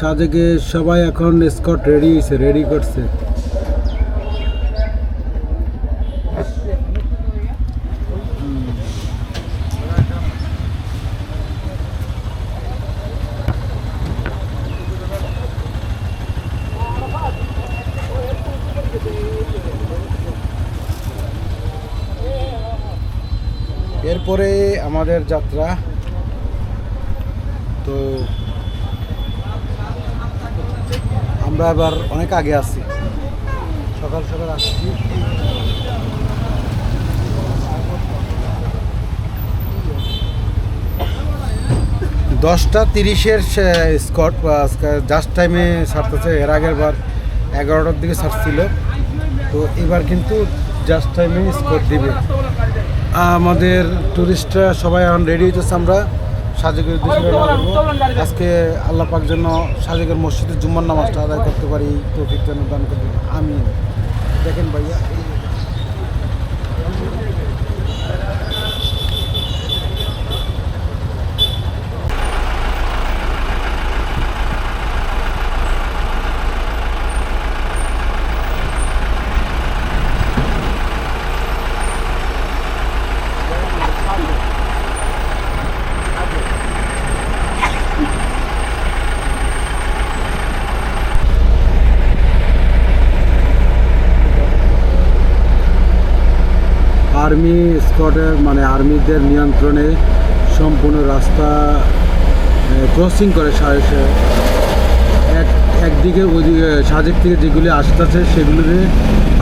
সাজেকে সবাই এখন Scott ready হয়েছে রেডি করছে। এরপরে আমাদের যাত্রা। তো আমরা এবার অনেক আগে আছি। সকাল সকাল আসছি। দশটা তিরিশের স্কট জাস্ট টাইমে ছাড়তেছে, এর আগের বার এগারোটার দিকে ছাড়ছিল। তো এবার কিন্তু জাস্ট টাইমে স্কট দিবে। আমাদের টুরিস্টরা সবাই এখন রেডি হইতেছে আমরা। সাজেকের আজকে আল্লাহ পাক জন্য সাজেকের মসজিদে জুম্মার নামাজটা আদায় করতে পারি তো যেন দান করতে আমি দেখেন ভাইয়া এই আর্মি স্কটের মানে আর্মিদের নিয়ন্ত্রণে সম্পূর্ণ রাস্তা ক্রসিং করে সাড়ে সে- এক, একদিকে ওইদিকে, সাজেক থেকে যেগুলি আসতেছে, সেগুলিতে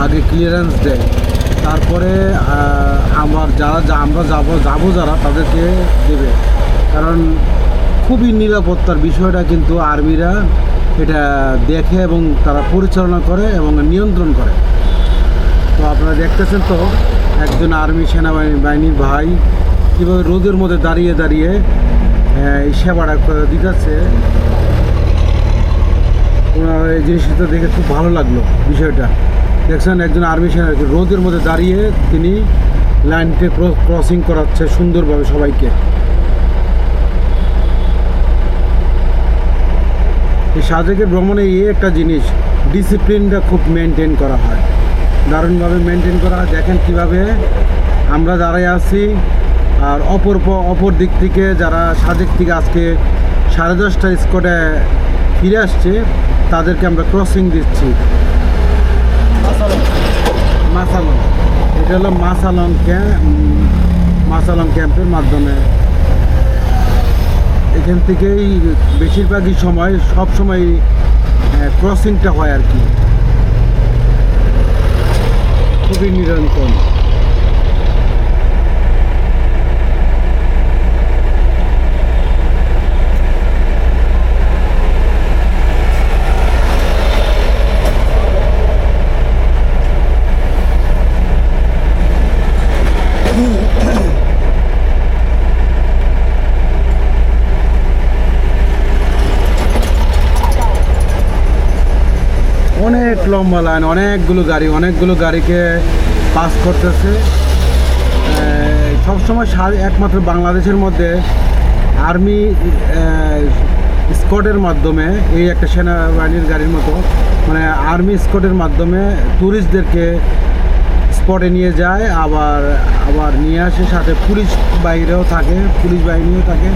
আগে ক্লিয়ারেন্স দেয়। তারপরে আমার যারা আমরা যাব যাব যারা, তাদেরকে দেবে। কারণ খুবই নিরাপত্তার বিষয়টা কিন্তু আর্মিরা এটা দেখে এবং তারা পরিচালনা করে এবং নিয়ন্ত্রণ করে। তো আপনারা দেখতেছেন তো? একজন আর্মি সেনাবাহিনী বাহিনীর ভাই কীভাবে রোদের মধ্যে দাঁড়িয়ে দাঁড়িয়ে আহ, এই সেবাটা দিতেছে। ওনার এই জিনিসটা দেখে খুব ভালো লাগল বিষয়টা। দেখছেন একজন আর্মি সেনা রোদের মধ্যে দাঁড়িয়ে তিনি লাইনকে ক্রসিং করাচ্ছে সুন্দরভাবে সবাইকে। এই সাজেকের ভ্রমণে এই একটা জিনিস ডিসিপ্লিনটা খুব মেনটেন করা হয়। দারুণভাবে মেনটেন করা। দেখেন কীভাবে আমরা দাঁড়ায় আছি। আর অপর অপর দিক থেকে যারা সাজেক থেকে আজকে সাড়ে দশটা স্কটে ফিরে আসছে, তাদেরকে আমরা ক্রসিং দিচ্ছি। মাসালং এটা হলো মাসালং ক্যাম্প মাসালং ক্যাম্পের মাধ্যমে। এখান থেকেই বেশিরভাগই সময়, সব সময় ক্রসিংটা হয় আর কি। খুবই নিরন্তর অনেক লম্বা লাইন অনেকগুলো গাড়ি, অনেকগুলো গাড়িকে পাস করতেছে। সবসময় একমাত্র বাংলাদেশের মধ্যে আর্মি স্কটের মাধ্যমে, এই একটা সেনাবাহিনীর গাড়ির মতো মানে আর্মি স্কটের মাধ্যমে ট্যুরিস্টদেরকে স্পটে নিয়ে যায়, আবার আবার নিয়ে আসে, সাথে পুলিশ বাহিরেও থাকে, পুলিশ বাহিনীও থাকে।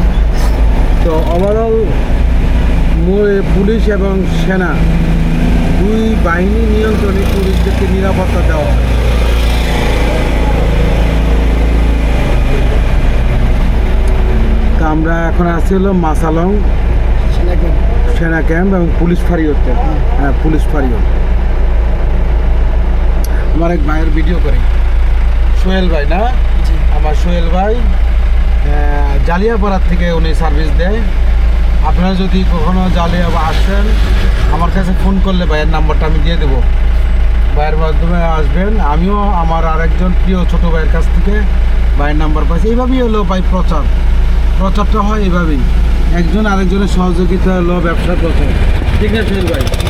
তো ওভারঅল পুলিশ এবং সেনা দুই বাহিনী নিয়ন্ত্রণে টুরিস্টদেরকে নিরাপত্তা দেওয়া হয়। তা আমরা এখন আছি হলো মাসালং সেনা ক্যাম্প এবং পুলিশ ফাঁড়িওতে হ্যাঁ পুলিশ ফাঁড়িও আমার এক ভাইয়ের ভিডিও করি। সোহেল ভাই না? আমার সোহেল ভাই জালিয়াপাড়ার থেকে উনি সার্ভিস দেয়। আপনারা যদি কখনো জালে আসেন, আমার কাছে ফোন করলে ভাইয়ের নাম্বারটা আমি দিয়ে দেবো। ভাইয়ের মাধ্যমে আসবেন। আমিও আমার আরেকজন প্রিয় ছোট ভাইয়ের কাছ থেকে ভাইয়ের নাম্বার পাইছি। এইভাবেই হলো ভাই প্রচার। প্রচারটা হয় এইভাবেই। একজন আরেকজনের সহযোগিতা হলো ব্যবসার প্রচার। ঠিক আছে ভাই?